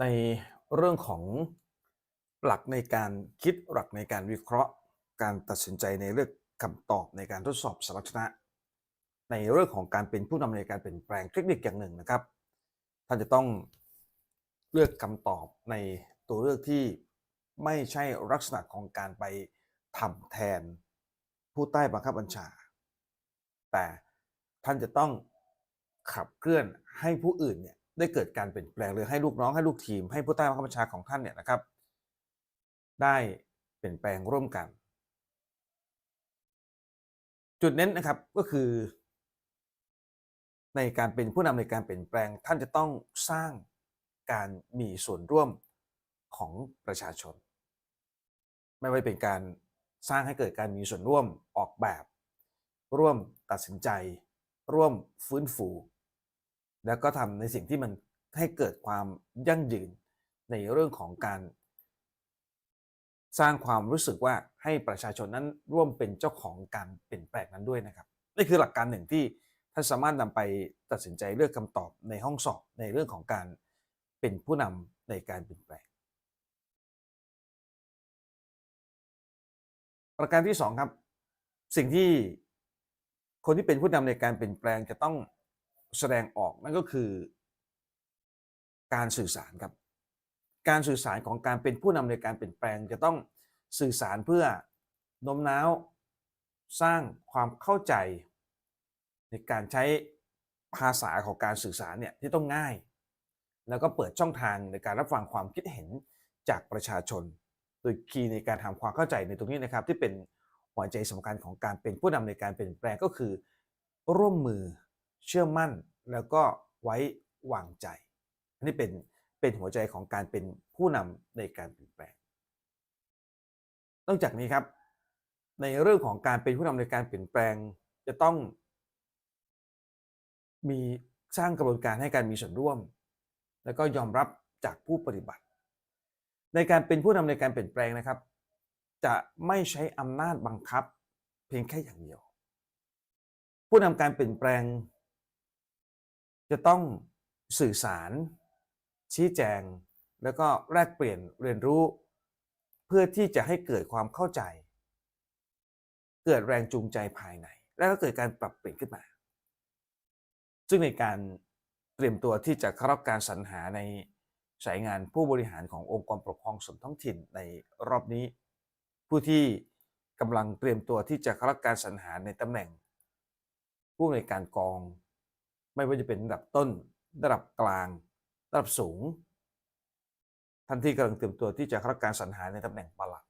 ในเรื่องของหลักในการคิดหลักในการวิเคราะห์ การตัดสินใจในเรื่องคำตอบในการทดสอบสมรรถนะ ในเรื่องของการเป็นผู้นำในการเปลี่ยนแปลงเทคนิคอย่างหนึ่งนะครับ ท่านจะต้องเลือกคำตอบในตัวเลือกที่ไม่ใช่ลักษณะของการไปทำแทนผู้ใต้บังคับบัญชา แต่ท่านจะต้องขับเคลื่อนให้ผู้อื่นเนี่ย ได้เกิดการเปลี่ยนแปลงหรือให้ลูกน้องให้ลูกทีม ให้ผู้ใต้บังคับบัญชาของท่านเนี่ยนะครับ ได้เปลี่ยนแปลงร่วมกัน จุดเน้นนะครับก็คือ ในการเป็นผู้นำในการเปลี่ยนแปลงท่านจะต้องสร้างการมีส่วนร่วมของประชาชน ไม่ว่าเป็นการสร้างให้เกิดการมีส่วนร่วมออกแบบ ร่วมตัดสินใจ ร่วมฟื้นฟู แล้วก็ทำในสิ่งที่มันให้เกิดความยั่งยืนในเรื่องของการ สร้างความรู้สึกว่าให้ประชาชนนั้นร่วมเป็นเจ้าของการเปลี่ยนแปลงนั้นด้วยนะครับนี่คือหลักการหนึ่งที่ท่านสามารถนำไปตัดสินใจเลือกคำตอบในห้องสอบในเรื่องของการเป็นผู้นำในการเปลี่ยนแปลง ประการที่สองครับ สิ่งที่คนที่เป็นผู้นำในการเปลี่ยนแปลงจะต้อง แสดงออกนั่นก็คือ การสื่อสารครับ การสื่อสารของการเป็นผู้นำในการเปลี่ยนแปลงจะต้องสื่อสารเพื่อโน้มน้าวสร้างความเข้าใจ ในการใช้ภาษาของการสื่อสารเนี่ยที่ต้องง่าย แล้วก็เปิดช่องทางในการรับฟังความคิดเห็นจากประชาชน โดยคีย์ในการทำความเข้าใจในตรงนี้นะครับ ที่เป็นหัวใจสำคัญของการเป็นผู้นำในการเปลี่ยนแปลงก็คือ ร่วมมือ เชื่อมั่นแล้วก็ไว้วางใจ อันนี้เป็นเป็นหัวใจของการเป็นผู้นำในการเปลี่ยนแปลง นอกจากนี้ครับ ในเรื่องของการเป็นผู้นำในการเปลี่ยนแปลงจะต้อง มีสร้างกระบวนการให้การมีส่วนร่วม แล้วก็ยอมรับจากผู้ปฏิบัติ ในการเป็นผู้นำในการเปลี่ยนแปลงนะครับ จะไม่ใช้อำนาจบังคับ เพียงแค่อย่างเดียว ผู้นำการเปลี่ยนแปลง จะต้องสื่อสาร ชี้แจง แล้วก็แลกเปลี่ยนเรียนรู้ เพื่อที่จะให้เกิดความเข้าใจ เกิดแรงจูงใจภายใน แล้วก็เกิดการปรับเปลี่ยนขึ้นมา ซึ่งในการเตรียมตัวที่จะเข้ารับการสรรหาในสายงานผู้บริหารขององค์กรปกครองส่วนท้องถิ่นในรอบนี้ ผู้ที่กำลังเตรียมตัวที่จะเข้ารับการสรรหาในตำแหน่ง ผู้ในวยการกอง ไม่ว่าจะเป็นระดับต้น ระดับกลาง ระดับสูง ท่านที่กำลังเตรียมตัวที่จะเข้ารับการสรรหาในตำแหน่งปลัด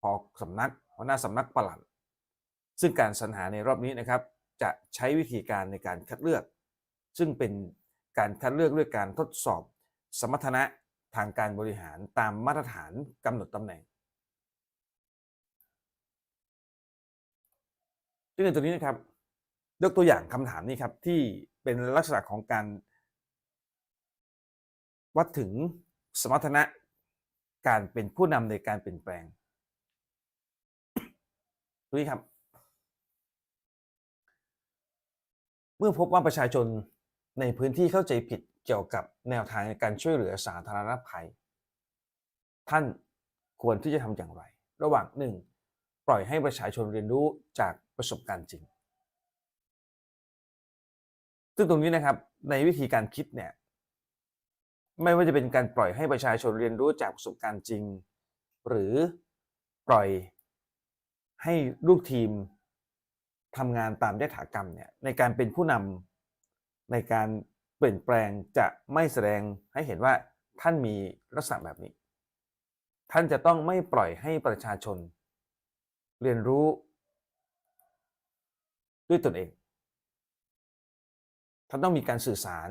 พอสำนักหัวหน้าสำนักปลัด ซึ่งการสรรหาในรอบนี้นะครับ จะใช้วิธีการในการคัดเลือก ซึ่งเป็นการคัดเลือกด้วยการทดสอบ สมรรถนะทางการบริหารตามมาตรฐานกำหนดตำแหน่งซึ่งในตัวนี้นะครับ ยกตัวอย่างคำถามนี้ครับที่เป็นลักษณะของการวัดถึงสมรรถนะการเป็นผู้นำในการเปลี่ยนแปลงตัวนี้ครับ เมื่อพบว่าประชาชนในพื้นที่เข้าใจผิดเกี่ยวกับแนวทางในการช่วยเหลือสาธารณภัย ท่านควรที่จะทำอย่างไร ระหว่างหนึ่งปล่อยให้ประชาชนเรียนรู้จากประสบการณ์จริง ซึ่งตรงนี้นะครับในวิธีการคิดเนี่ยไม่ว่าจะเป็นการปล่อยให้ประชาชนเรียนรู้จากประสบการณ์จริง หรือปล่อยให้ลูกทีมทำงานตามยถากรรมเนี่ยในการเป็นผู้นำในการเปลี่ยนแปลงจะไม่แสดงให้เห็นว่าท่านมีลักษณะแบบนี้ ท่านจะต้องไม่ปล่อยให้ประชาชน เรียนรู้ด้วยตนเอง ท่านต้องมีการสื่อสาร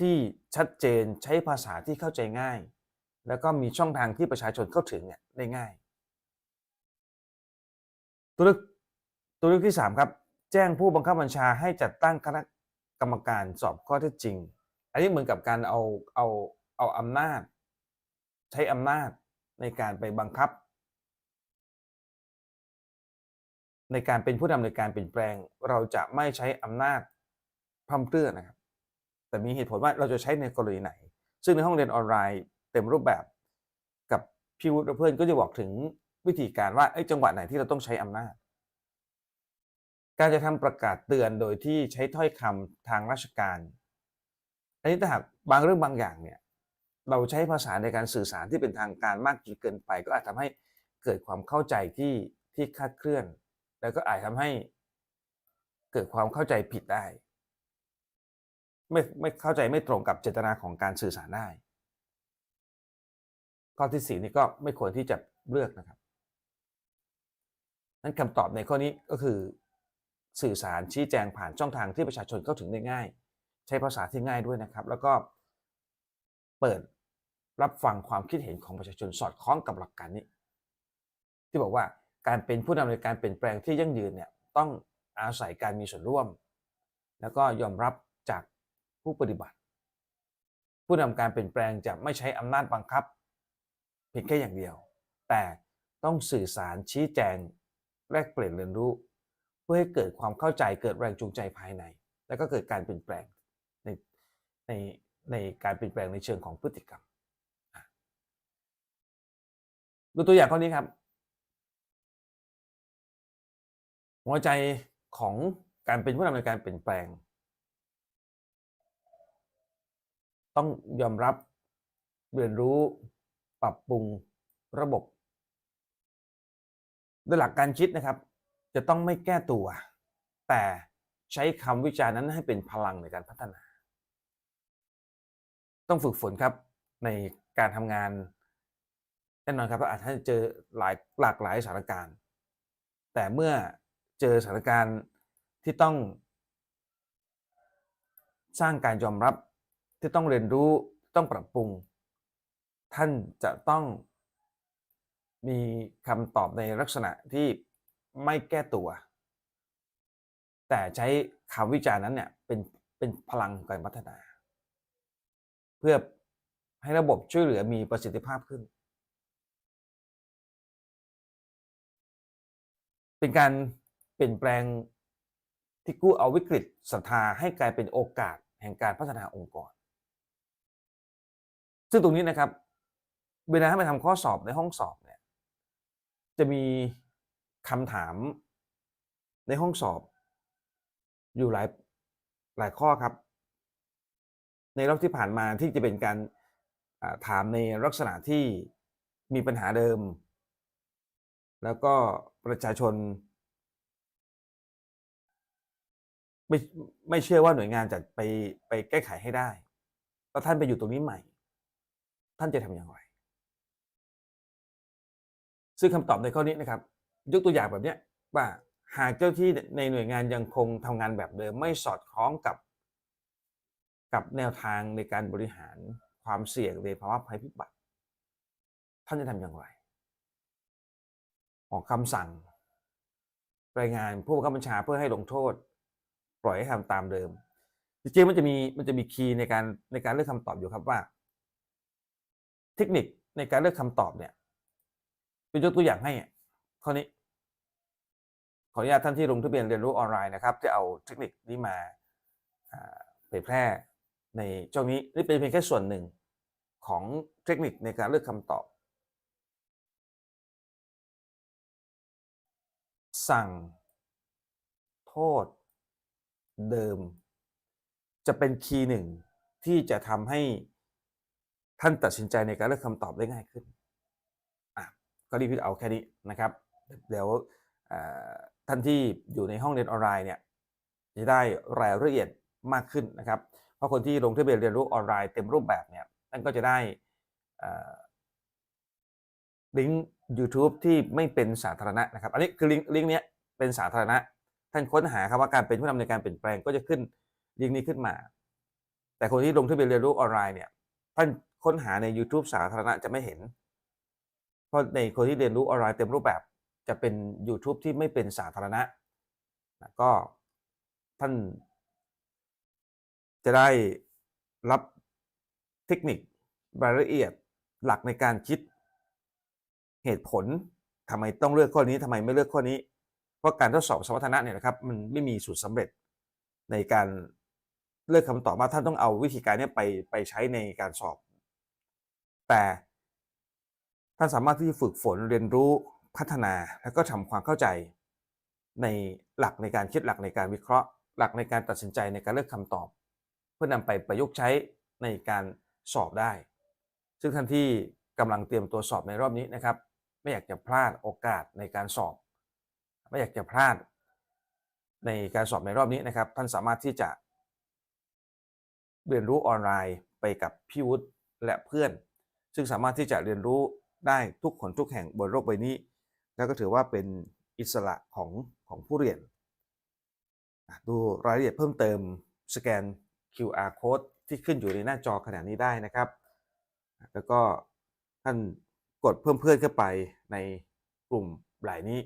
ที่ชัดเจนใช้ภาษาที่เข้าใจง่าย แล้วก็มีช่องทางที่ประชาชนเข้าถึงเนี่ยได้ง่าย ตัวเลือกตัวเลือกที่ 3 ครับ แจ้งผู้บังคับบัญชาให้จัดตั้งคณะกรรมการสอบข้อเท็จจริง อันนี้เหมือนกับการเอาเอาเอาอำนาจ ใช้อำนาจในการไปบังคับ ในการเป็นผู้นำในการเปลี่ยนแปลง เราจะไม่ใช้อำนาจพร่ำเพรื่อนะครับ แต่มีเหตุผลว่าเราจะใช้ในกรณีไหน ซึ่งในห้องเรียนออนไลน์เต็มรูปแบบกับพี่วุฒิและเพื่อนก็จะบอกถึงวิธีการว่าเอ้จังหวะไหนที่เราต้องใช้อำนาจ การจะทำประกาศเตือนโดยที่ใช้ถ้อยคำทางราชการ อันนี้ถ้าหากบางเรื่องบางอย่างเนี่ยเราใช้ภาษาในการสื่อสารที่เป็นทางการมากจนเกินไป ก็อาจทำให้เกิดความเข้าใจที่ที่คาดเคลื่อน แล้วก็อาจทำให้เกิดความเข้าใจผิดได้ ไม่ไม่เข้าใจไม่ตรงกับเจตนาของการสื่อสารได้ ข้อที่สี่นี่ก็ไม่ควรที่จะเลือกนะครับนั้นคำตอบในข้อนี้ก็คือ สื่อสารชี้แจงผ่านช่องทางที่ประชาชนเข้าถึงได้ง่าย ใช้ภาษาที่ง่ายด้วยนะครับ แล้วก็เปิดรับฟังความคิดเห็นของประชาชนสอดคล้องกับหลักการนี้ ที่บอกว่า การเป็นผู้นำในการเปลี่ยนแปลงที่ยั่งยืนเนี่ยต้องอาศัยการมีส่วนร่วม แล้วก็ยอมรับจากผู้ปฏิบัติ ผู้นำการเปลี่ยนแปลงจะไม่ใช้อำนาจบังคับเพียงแค่อย่างเดียว แต่ต้องสื่อสารชี้แจงแลกเปลี่ยนเรียนรู้ เพื่อให้เกิดความเข้าใจเกิดแรงจูงใจภายใน แล้วก็เกิดการเปลี่ยนแปลงในในในการเปลี่ยนแปลงในเชิงของพฤติกรรมดูตัวอย่างข้อนี้ครับ หัวใจของการเป็นผู้นำในการเปลี่ยนแปลง ต้องยอมรับเรียนรู้ปรับปรุงระบบโดยหลักการคิดนะครับ จะต้องไม่แก้ตัว แต่ใช้คำวิจารณ์นั้นให้เป็นพลังในการพัฒนา ต้องฝึกฝนครับในการทำงานแน่นอนครับเราอาจจะเจอหลายหลากหลายสถานการณ์ แต่เมื่อ เจอสถานการณ์ที่ต้องสร้างการยอมรับที่ต้องเรียนรู้ต้องปรับปรุง ท่านจะต้องมีคำตอบในลักษณะที่ไม่แก้ตัว แต่ใช้คำวิจารณ์นั้นเนี่ยเป็นเป็นพลังการพัฒนา เพื่อให้ระบบช่วยเหลือมีประสิทธิภาพขึ้น เป็นการ เปลี่ยนแปลงที่กู้เอาวิกฤตศรัทธาให้กลายเป็นโอกาสแห่งการพัฒนาองค์กร ซึ่งตรงนี้นะครับ เวลาให้ไปทำข้อสอบในห้องสอบเนี่ย จะมีคำถามในห้องสอบ อยู่หลายหลายข้อครับ ในรอบที่ผ่านมาที่จะเป็นการถามในลักษณะที่มีปัญหาเดิม แล้วก็ประชาชน ไม่ไม่เชื่อว่าหน่วยงานจะไปไปแก้ไขให้ได้แล้วท่านไปอยู่ตรงนี้ใหม่ ท่านจะทำอย่างไร ซึ่งคำตอบในข้อนี้นะครับ ยกตัวอย่างแบบเนี้ยว่าหากเจ้าที่ในหน่วยงานยังคงทำงานแบบเดิม ไม่สอดคล้องกับ กับแนวทางในการบริหารความเสี่ยงในภาวะภัยพิบัติ ท่านจะทำอย่างไร ออกคำสั่ง รายงานผู้บังคับบัญชาเพื่อให้ลงโทษ ปล่อยให้ทำตามเดิม จริงๆมันจะมีมันจะมีคีย์ในการในการเลือกคำตอบอยู่ครับว่า เทคนิคในการเลือกคำตอบเนี่ยเป็นยกตัวอย่างให้ข้อนี้ ขออนุญาตท่านที่ลงทะเบียนเรียนรู้ออนไลน์นะครับจะเอาเทคนิคนี้มาอ่าเผยแพร่ในช่วงนี้นี่เป็นเพียงแค่ส่วนหนึ่งของเทคนิคในการเลือกคำตอบ สั่ง โทษ เดิม จะเป็นคีย์หนึ่งที่จะทำให้ท่านตัดสินใจในการเลือกคำตอบได้ง่ายขึ้นอะก็รีบเอาแค่นี้นะครับ เดี๋ยวท่านที่อยู่ในห้องเรียนออนไลน์เนี่ยจะได้รายละเอียดมากขึ้นนะครับ เพราะคนที่ลงทะเบียนเรียนรู้ออนไลน์เต็มรูปแบบเนี่ยท่านก็จะได้ลิงก์ YouTube ที่ไม่เป็นสาธารณะนะครับ อันนี้คือลิงก์ลิงก์เนี้ยเป็นสาธารณะ ท่านค้นหาคำว่าการเป็นผู้นำในการเปลี่ยนแปลงก็จะขึ้นลิงก์นี้ขึ้นมา แต่คนที่ลงทะเบียนเรียนรู้ออนไลน์เนี่ยท่านค้นหาใน YouTube สาธารณะจะไม่เห็น เพราะในคนที่เรียนรู้ออนไลน์เต็มรูปแบบจะเป็น YouTube ที่ไม่เป็นสาธารณะนะก็ท่านจะได้รับเทคนิครายละเอียดหลักในการคิดเหตุผลทำไมต้องเลือกข้อนี้ทำไมไม่เลือกข้อนี้ ราะการทดสอบสมรรถนะเนี่ยนะครับมันไม่มีสูตรสำเร็จในการเลือกคำตอบว่าท่านต้องเอาวิธีการนี้ไปไปใช้ในการสอบ แต่ท่านสามารถที่จะฝึกฝนเรียนรู้พัฒนาแล้วก็ทำความเข้าใจในหลักในการคิดหลักในการวิเคราะห์ หลักในการตัดสินใจในการเลือกคำตอบ เพื่อนำไปประยุกต์ใช้ในการสอบได้ ซึ่งท่านที่กำลังเตรียมตัวสอบในรอบนี้นะครับ ไม่อยากจะพลาดโอกาสในการสอบ ไม่อยากจะพลาดในการสอบในรอบนี้นะครับ ท่านสามารถที่จะเรียนรู้ออนไลน์ไปกับพี่วุฒิและเพื่อน ซึ่งสามารถที่จะเรียนรู้ได้ทุกคนทุกแห่งบนโลกใบนี้ แล้วก็ถือว่าเป็นอิสระของของผู้เรียน ดูรายละเอียดเพิ่มเติมสแกน QR code ที่ขึ้นอยู่ในหน้าจอขณะนี้ได้นะครับ แล้วก็ท่านกดเพิ่มเพื่อนเข้าไปในกลุ่มหลายนี้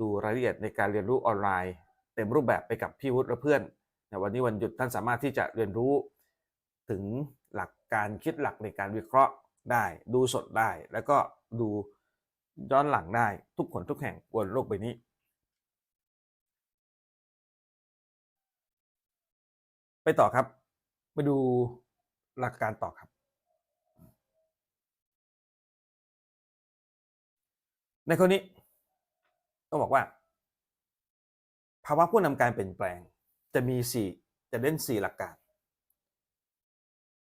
ดูรายละเอียดในการเรียนรู้ออนไลน์ เต็มรูปแบบไปกับพี่วุฒิและเพื่อนในวันนี้วันหยุดท่านสามารถที่จะเรียนรู้ ถึงหลักการคิดหลักในการวิเคราะห์ได้ ดูสดได้ แล้วก็ดูย้อนหลังได้ทุกคนทุกแห่งบนโลกใบนี้ ไปต่อครับ มาดูหลักการต่อครับ ในข้อนี้ ต้องบอกว่า ภาวะผู้นำการเปลี่ยนแปลง จะมีสี่จะเล่นสี่หลักการ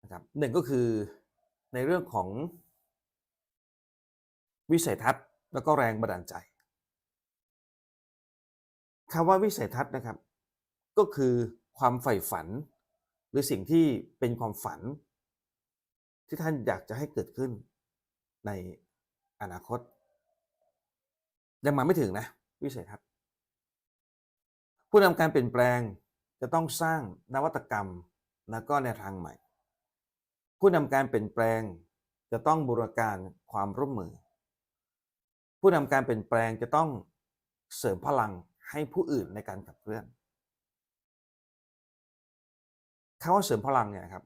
นะครับหนึ่งก็คือในเรื่องของวิสัยทัศน์แล้วก็แรงบันดาลใจคำว่าวิสัยทัศน์นะครับ ก็คือความใฝ่ฝัน หรือสิ่งที่เป็นความฝัน ที่ท่านอยากจะให้เกิดขึ้นในอนาคต ยังมาไม่ถึงนะ วิสัยทัศน์ ผู้นำการเปลี่ยนแปลงจะต้องสร้างนวัตกรรมและก็แนวทางใหม่ ผู้นำการเปลี่ยนแปลงจะต้องบูรณาการความร่วมมือ ผู้นำการเปลี่ยนแปลงจะต้องเสริมพลังให้ผู้อื่นในการขับเคลื่อนคำว่าเสริมพลังเนี่ยนะครับ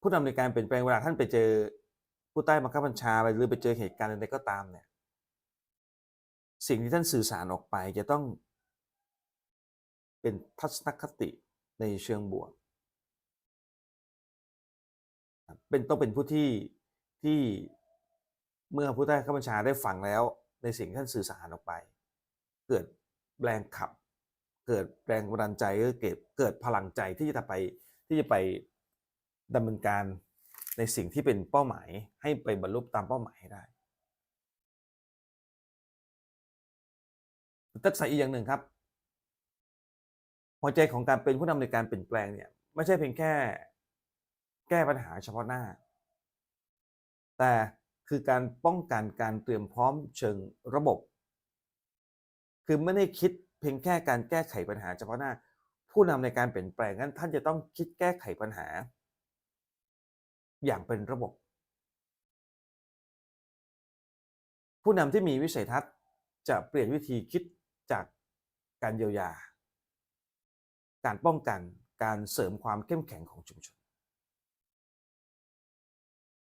ผู้นำในการเปลี่ยนแปลงเวลาท่านไปเจอผู้ใต้บังคับบัญชาหรือไปเจอเหตุการณ์ใดก็ตามเนี่ย สิ่งที่ท่านสื่อสารออกไปจะต้อง เป็นทัศนคติในเชิงบวก เป็นต้องเป็นผู้ที่ที่เมื่อผู้ใต้บังคับบัญชาได้ฟังแล้ว ในสิ่งที่ท่านสื่อสารออกไป เกิดแรงขับ เกิดแรงบันดาลใจเกิดเกิดพลังใจที่จะไปที่จะไปดำเนินการในสิ่งที่เป็นเป้าหมายให้ไปบรรลุตามเป้าหมายให้ได้ ทักษะอีกอย่างหนึ่งครับ หัวใจของการเป็นผู้นำในการเปลี่ยนแปลงเนี่ย ไม่ใช่เพียงแค่ แก้ปัญหาเฉพาะหน้า แต่คือการป้องกันการเตรียมพร้อมเชิงระบบ คือไม่ได้คิดเพียงแค่การแก้ไขปัญหาเฉพาะหน้า ผู้นำในการเปลี่ยนแปลงนั้นท่านจะต้องคิดแก้ไขปัญหา อย่างเป็นระบบ ผู้นำที่มีวิสัยทัศน์จะเปลี่ยนวิธีคิด จากการเยียวยา การป้องกันการเสริมความเข้มแข็งของชุมชน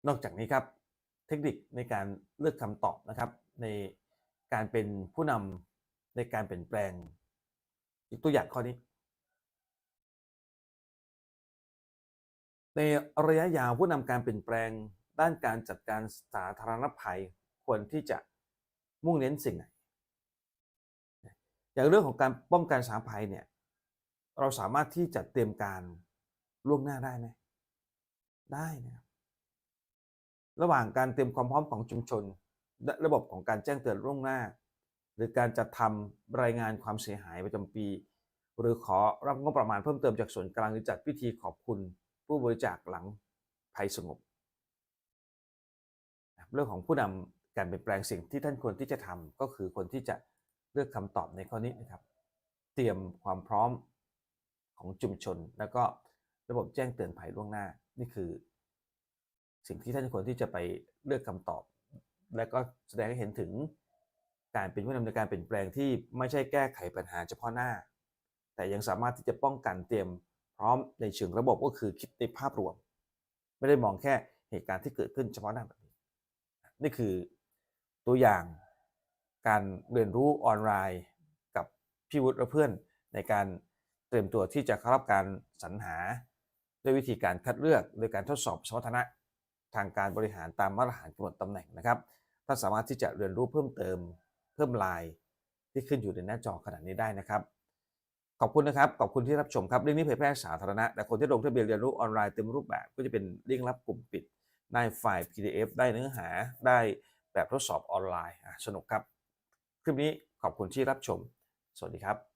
นอกจากนี้ครับเทคนิคในการเลือกคำตอบนะครับ ในการเป็นผู้นำในการเปลี่ยนแปลงอีกตัวอย่างข้อนี้ ในระยะยาวผู้นำการเปลี่ยนแปลงด้านการจัดการสาธารณภัยควรที่จะมุ่งเน้นสิ่งไหน อย่างเรื่องของการป้องกันสาธารณภัยเนี่ย เราสามารถที่จะเตรียมการล่วงหน้าได้ไหมได้นะครับระหว่างการเตรียมความพร้อมของชุมชน และระบบของการแจ้งเตือนล่วงหน้า หรือการจัดทำรายงานความเสียหายประจำปี หรือขอรับงบประมาณเพิ่มเติมจากส่วนกลางหรือจัดพิธีขอบคุณ ผู้บริจาคหลังภัยสงบ เรื่องของผู้นำการเปลี่ยนแปลงสิ่งที่ท่านควรที่จะทำก็คือคนที่จะ เลือกคำตอบในข้อนี้นะครับ เตรียมความพร้อมของชุมชน แล้วก็ระบบแจ้งเตือนภัยล่วงหน้า นี่คือ สิ่งที่ท่านควรที่จะไปเลือกคำตอบ และก็แสดงให้เห็นถึงการเป็นผู้นำในการเปลี่ยนแปลงที่ไม่ใช่แก้ไขปัญหาเฉพาะหน้า แต่ยังสามารถที่จะป้องกันเตรียมพร้อมในเชิงระบบก็คือคิดในภาพรวม ไม่ได้มองแค่เหตุการณ์ที่เกิดขึ้นเฉพาะหน้าแบบนี้ นี่คือตัวอย่าง การเรียนรู้ออนไลน์ กับพี่วุฒิและเพื่อนในการเตรียมตัวที่จะเข้ารับการสรรหา ด้วยวิธีการคัดเลือกโดยการทดสอบสมรรถนะทางการบริหารตามมาตรฐานกำหนดตำแหน่งนะครับท่านสามารถที่จะเรียนรู้เพิ่มเติมเพิ่มลายที่ขึ้นอยู่ในหน้าจอขนาดนี้ได้นะครับ ขอบคุณนะครับ ขอบคุณที่รับชมครับเรื่องนี้เผยแพร่สาธารณะ แต่คนที่ลงทะเบียนเรียนรู้ออนไลน์เต็มรูปแบบก็จะเป็นลิงก์รับกลุ่มปิด ได้ไฟล์ PDF ได้เนื้อหา ได้แบบทดสอบออนไลน์สนุกครับ คลิปนี้ขอบคุณที่รับชม สวัสดีครับ